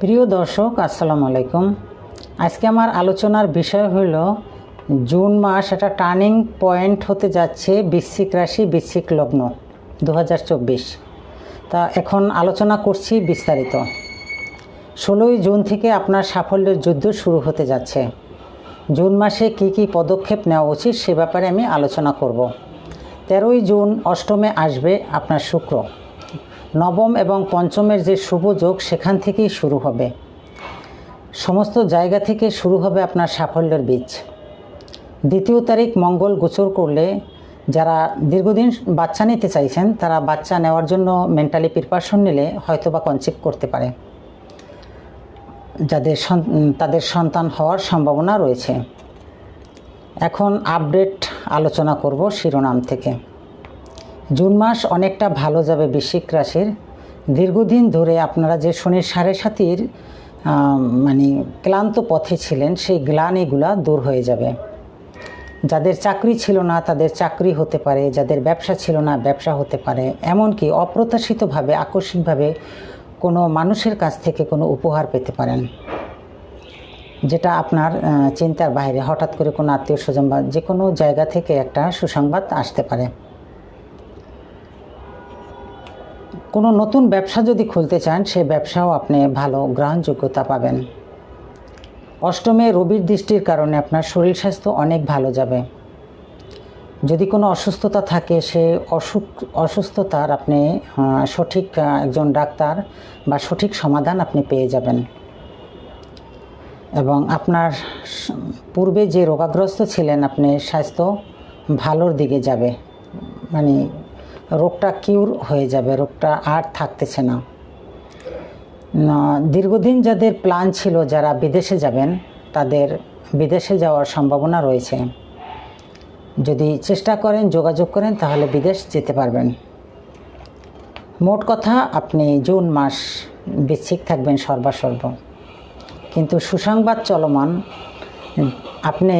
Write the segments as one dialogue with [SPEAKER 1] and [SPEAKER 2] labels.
[SPEAKER 1] প্রিয় দর্শক, আসসালামু আলাইকুম। আজকে আমার আলোচনার বিষয় হল জুন মাস একটা টার্নিং পয়েন্ট হতে যাচ্ছে বৃশ্চিক রাশি, বৃশ্চিক লগ্ন দু হাজার চব্বিশ। তা এখন আলোচনা করছি বিস্তারিত। ষোলোই জুন থেকে আপনার সাফল্যের যুদ্ধ শুরু হতে যাচ্ছে। জুন মাসে কি কি পদক্ষেপ নেওয়া উচিত সে ব্যাপারে আমি আলোচনা করব। তেরোই জুন অষ্টমে আসবে আপনার শুক্র। নবম এবং পঞ্চমের যে শুভ যোগ সেখান থেকেই শুরু হবে। সমস্ত জায়গা থেকে শুরু হবে আপনার সাফল্যের বীজ। দ্বিতীয় তারিখ মঙ্গল গোচর করলে যারা দীর্ঘদিন বাচ্চা নিতে চাইছেন, তারা বাচ্চা নেওয়ার জন্য মেন্টালি প্রিপারেশন নিলে হয়তো বা কনসেপ্ট করতে পারে। যাদের তাদের সন্তান হওয়ার সম্ভাবনা রয়েছে। এখন আপডেট আলোচনা করব শিরোনাম থেকে। জুন মাস অনেকটা ভালো যাবে বৃশ্চিক রাশির। দীর্ঘদিন ধরে আপনারা যে শনির সাড়ে সাতির মানে ক্লান্ত পথে ছিলেন, সেই গ্লানিগুলা দূর হয়ে যাবে। যাদের চাকরি ছিল না, তাদের চাকরি হতে পারে, যাদের ব্যবসা ছিল না, ব্যবসা হতে পারে। এমনকি অপ্রত্যাশিতভাবে, আকস্মিকভাবে কোনো মানুষের কাছ থেকে কোনো উপহার পেতে পারেন। যেটা আপনার চিন্তার বাইরে, হঠাৎ করে কোনো আত্মীয় স্বজন বা যে কোনো জায়গা থেকে একটা সুসংবাদ আসতে পারে। কোনো নতুন ব্যবসা যদি খুলতে চান, সে ব্যবসাও আপনি ভালো গ্রহণযোগ্যতা পাবেন। অষ্টমে রবির দৃষ্টির কারণে আপনার শরীর স্বাস্থ্য অনেক ভালো যাবে। যদি কোনো অসুস্থতা থাকে, সে অসুখ, অসুস্থতার আপনি সঠিক একজন ডাক্তার বা সঠিক সমাধান আপনি পেয়ে যাবেন। এবং আপনার পূর্বে যে রোগাগ্রস্ত ছিলেন, আপনি স্বাস্থ্য ভালোর দিকে যাবে। মানে রোগটা কিউর হয়ে যাবে, রোগটা আর থাকতেছে না, দীর্ঘদিন যাদের প্ল্যান ছিল যারা বিদেশে যাবেন, তাদের বিদেশে যাওয়ার সম্ভাবনা রয়েছে। যদি চেষ্টা করেন, যোগাযোগ করেন, তাহলে বিদেশ যেতে পারবেন। মোট কথা, আপনি জুন মাস বিচ্ছিক থাকবেন সর্বাসর্ব। কিন্তু সুসংবাদ চলমান, আপনি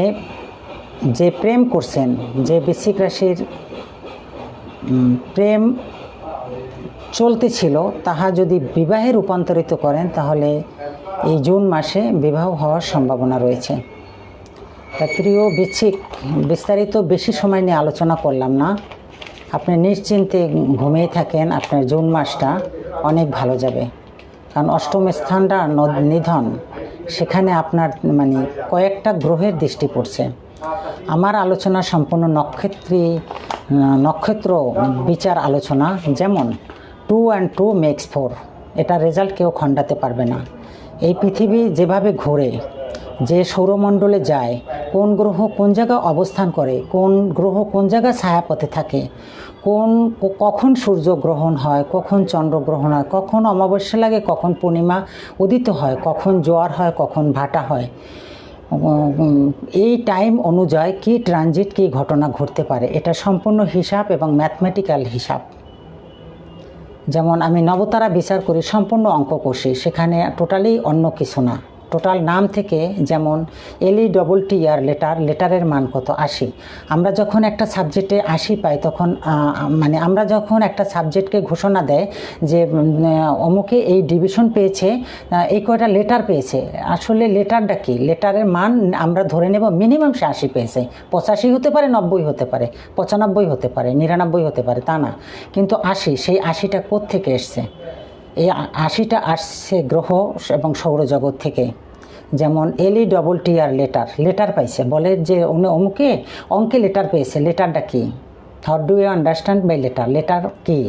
[SPEAKER 1] যে প্রেম করছেন, যে বৃশ্চিক রাশির প্রেম চলতে ছিল তাহা যদি বিবাহে রূপান্তরিত করেন, তাহলে এই জুন মাসে বিবাহ হওয়ার সম্ভাবনা রয়েছে। প্রিয় বিচ্ছিক বিস্তারিত বেশি সময় নিয়ে আলোচনা করলাম না। আপনি নিশ্চিন্তে ঘুমিয়ে থাকেন, আপনার জুন মাসটা অনেক ভালো যাবে। কারণ অষ্টম স্থানটা নিধন, সেখানে আপনার মানে কয়েকটা গ্রহের দৃষ্টি পড়ছে। আমার আলোচনা সম্পূর্ণ নক্ষত্রী, নক্ষত্র বিচার আলোচনা, যেমন two and two makes four, এটা রেজাল্ট কেউ খণ্ডাতে পারবে না। এই পৃথিবী যেভাবে ঘোরে, যে সৌরমণ্ডলে যায় কোন গ্রহ কোন জায়গায় অবস্থান করে, কোন গ্রহ কোন জায়গায় ছায়াপথে থাকে, কোন কখন সূর্য গ্রহণ হয়, কখন চন্দ্রগ্রহণ হয়, কখন অমাবস্যা লাগে, কখন পূর্ণিমা উদিত হয়, কখন জোয়ার হয়, কখন ভাটা হয়। এই টাইম অনুযায়ী কী ট্রানজিট, কী ঘটনা ঘটতে পারে, এটা সম্পূর্ণ হিসাব এবং ম্যাথমেটিক্যাল হিসাব। যেমন আমি নবতারা বিচার করি, সম্পূর্ণ অঙ্ক কষি সেখানে টোটালি অন্য কিছু না। টোটাল নাম থেকে যেমন L E double T R letter, লেটারের মান কত? আশি। আমরা যখন একটা সাবজেক্টে আশি পাই, তখন মানে আমরা যখন একটা সাবজেক্টকে ঘোষণা দেয় যে অমুকে এই ডিভিশন পেয়েছে এই কয়টা লেটার পেয়েছে, আসলে লেটারটা কি? লেটারের মান আমরা ধরে নেব মিনিমাম সে আশি পেয়েছে। পঁচাশি হতে পারে, নব্বই হতে পারে, পঁচানব্বই হতে পারে, নিরানব্বই হতে পারে, তা না। কিন্তু আশি, সেই আশিটা থেকে এসছে? এই আশিটা আসছে গ্রহ এবং সৌরজগৎ থেকে। যেমন L E double T R letter. Letter পাইছে। বলে যে অমুকে, অঙ্কে লেটার পেয়েছে। লেটারটা কি? How do you understand by letter letter কি?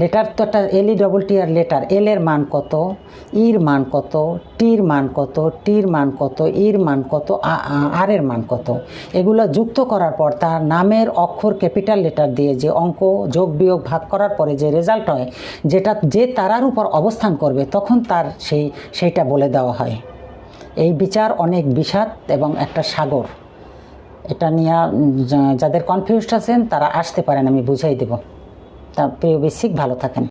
[SPEAKER 1] লেটার তো একটা এল E double T R letter এল এর মান কত? ইর মান কত? টির মান কত? টির মান কত? ইর মান কত? আর এর মান কত? এগুলো যুক্ত করার পর তার নামের অক্ষর ক্যাপিটাল লেটার দিয়ে যে অঙ্ক যোগ বিয়োগ ভাগ করার পরে যে রেজাল্ট হয়, যেটা যে তারার উপর অবস্থান করবে, তখন তার সেই, সেইটা বলে দেওয়া হয়। এই বিচার অনেক বিষাদ এবং একটা সাগর। এটা নিয়ে যাদের কনফিউজড আছেন, তারা আসতে পারেন, আমি বুঝাই দেব। তা প্রিয় বেশিক ভালো থাকেন।